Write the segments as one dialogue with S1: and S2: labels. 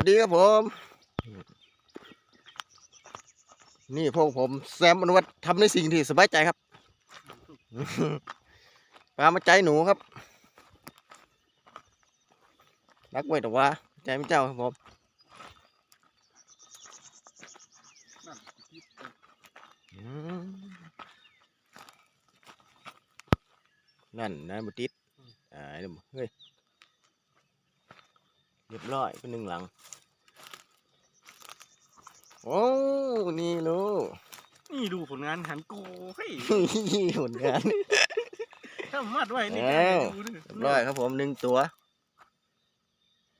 S1: วัสดีครับผม นี่พวกผมแซมอนุวัฒน์ทำในสิ่งที่สบายใจครับปลามาใจหนูครับ รักไว้แต่ว่า ใจไม่เจ้าครับผมนั่นนะบุติดอ่าเฮ้ย เรียบร้อยเป็นหนึ่งหลัง โอ้ นี่ลูก
S2: นี่ดูผลงานหันโกเฮ้ย
S1: ผลงาน
S2: ถ้ามัดไว้นี่
S1: อ้าว
S2: ดูดิ
S1: เรียบร้อยครับผมหนึ่งตัว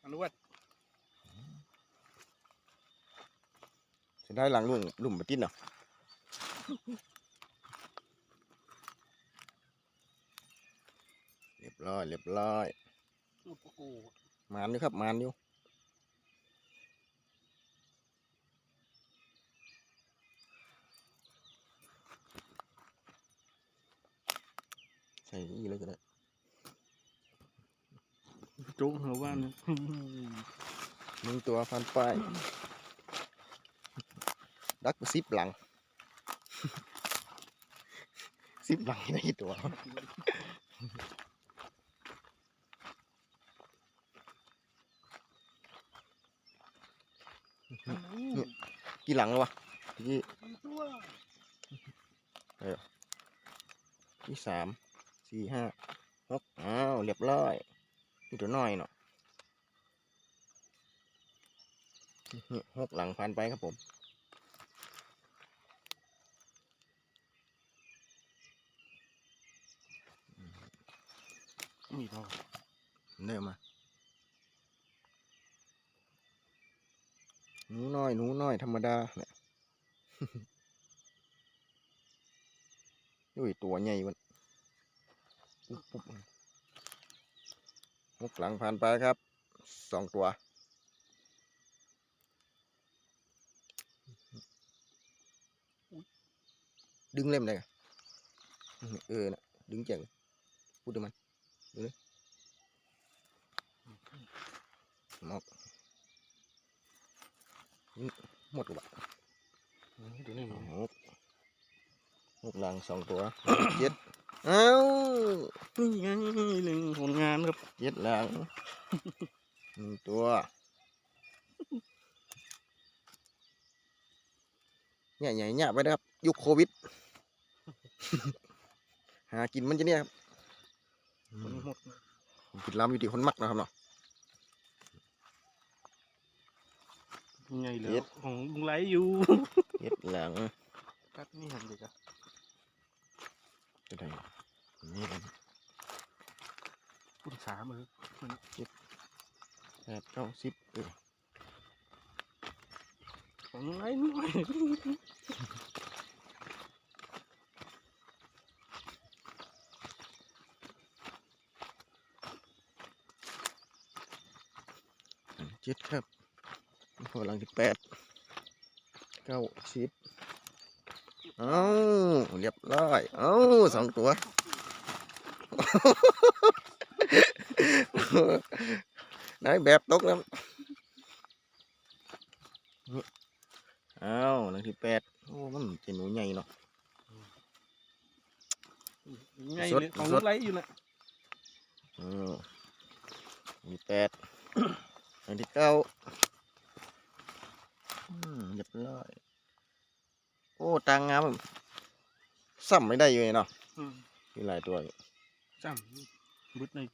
S2: อนุวัฒน์
S1: จะได้หลังลุงลุ่มบุติดเนาะเรียบร้อย เรียบร้อย
S2: ลูกโก
S1: มานอยู่ครับมานอยู่ใส่นี่เลยก็ได้
S2: โจ๊กหัวว่านเนี่ย
S1: หนึ่งตัวพันไปดักไปสิบหลังสิบหลังได้กี่ตัว กี่หลังแล้ววะกี่
S2: ตัว
S1: ที่สามสี่ห้าหกอ้าวเรียบร้อยนี่ตัวน้อยเนาะนี่หกหลังผ่านไปครับผม
S2: มีพอ
S1: เนิ่มมา หนูน้อยหนูน้อยธรรมดาเนี่ยอุ้ยตัวใหญ่วันปุ๊บปุ๊บหกหลังผ่านไปครับสองตัวดึงเล่มได้เออนะดึงเจ๋งพูดดูมันดูเลยหมด หมดกว่า
S2: ดูนี่
S1: หกหกหลังสองตัวเจ็ดเอ้า
S2: นี่ไงหนึ่งผลงานครับ
S1: เจ็ดหลังหนึ่งตัวเนี่ยใหญ่เนี่ยไปนะครับ ยุคโควิด หากินมันจะเนี่ยครับ
S2: ผลหมด
S1: กินล้ำอยู่ที่คนมักนะครับเนาะ
S2: ไงเหลื
S1: เย็
S2: อ
S1: ด
S2: ของลุงไหลอยู่
S1: เจ็ดหลัง
S2: กัดนี่หันเด็กอะ
S1: จะได้นี่กัน
S2: คุณสามเออ
S1: แปดเก้าสิบเออ
S2: ของลุงไหลน้อย
S1: เจ็ดครับ พอหลังที่แปดเก้าสิบเอ้าเรียบร้อยเอ้าสองตัวไหนแบบตกแล้วเอ้าหลังที่แปดโอ้มันเป็นหนูใหญ่เนาะ
S2: ไง
S1: สด
S2: เนี่ยของ
S1: ส
S2: ลุ
S1: ด
S2: งไหลอยู่น่ะ
S1: เออมีแปดอันที่เก้าอืม เรียบร้อย โอ้ตังงามซ้ำไม่ได้อยู่เลยเนาะ
S2: อืม
S1: มีหลายตัวอยู่
S2: จ้ำบึดเลย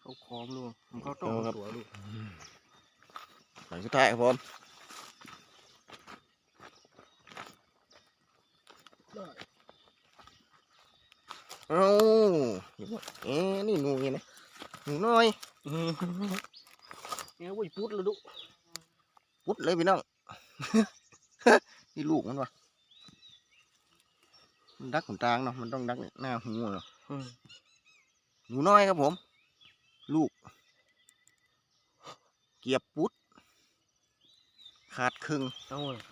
S2: เขาคอมลูกผมเขาต้องเอาตัวลูก
S1: หลังสุดท้ายครับผมเอ้าอยู่บ่เอ๊ะนี่หนูไงนะหนูน้อย
S2: อืม เนี่ยเว้ยพุดเลยลูก
S1: พุดเลยพี่น้อง นี่ลูกมันวะมันดักขนตางเนาะ มันต้องดักหน้าหูเนาะ
S2: อืม
S1: หนูน้อยครับผม ลูก เกียบปุ๊ดขาดครึ่ง
S2: เอาเลย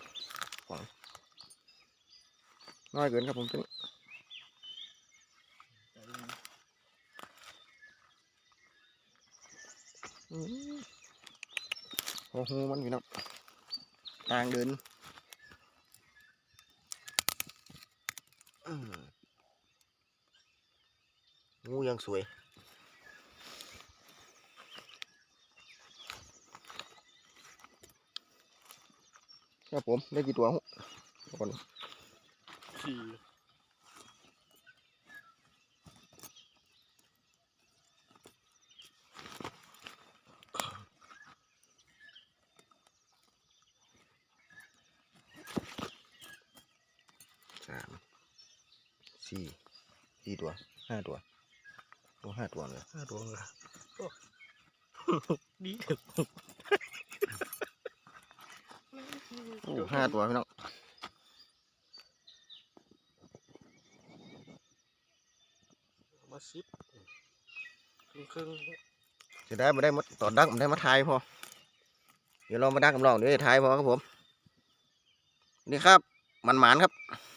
S1: น้อยเกินครับผมตัวนี้อืม โอ้โหมันพี่น้องทางเดินงูยังสวยครับผมได้กี่ตัวครับก่อน
S2: สี่
S1: สี่สี่ตัวห้าตัวตัวห้าตัวเลย
S2: ห้าตัวเลยโอ้ดี
S1: โอ้ห้าตัวพี่น้อง
S2: มาสิบครึ่งครึ่ง
S1: จะได้มาได้มาต่อดักมาได้มาทายพอเดี๋ยวเรามาดักกับเราเดี๋ยวจะทายพอครับผม นี่ครับมันหมานครับ
S2: ๆ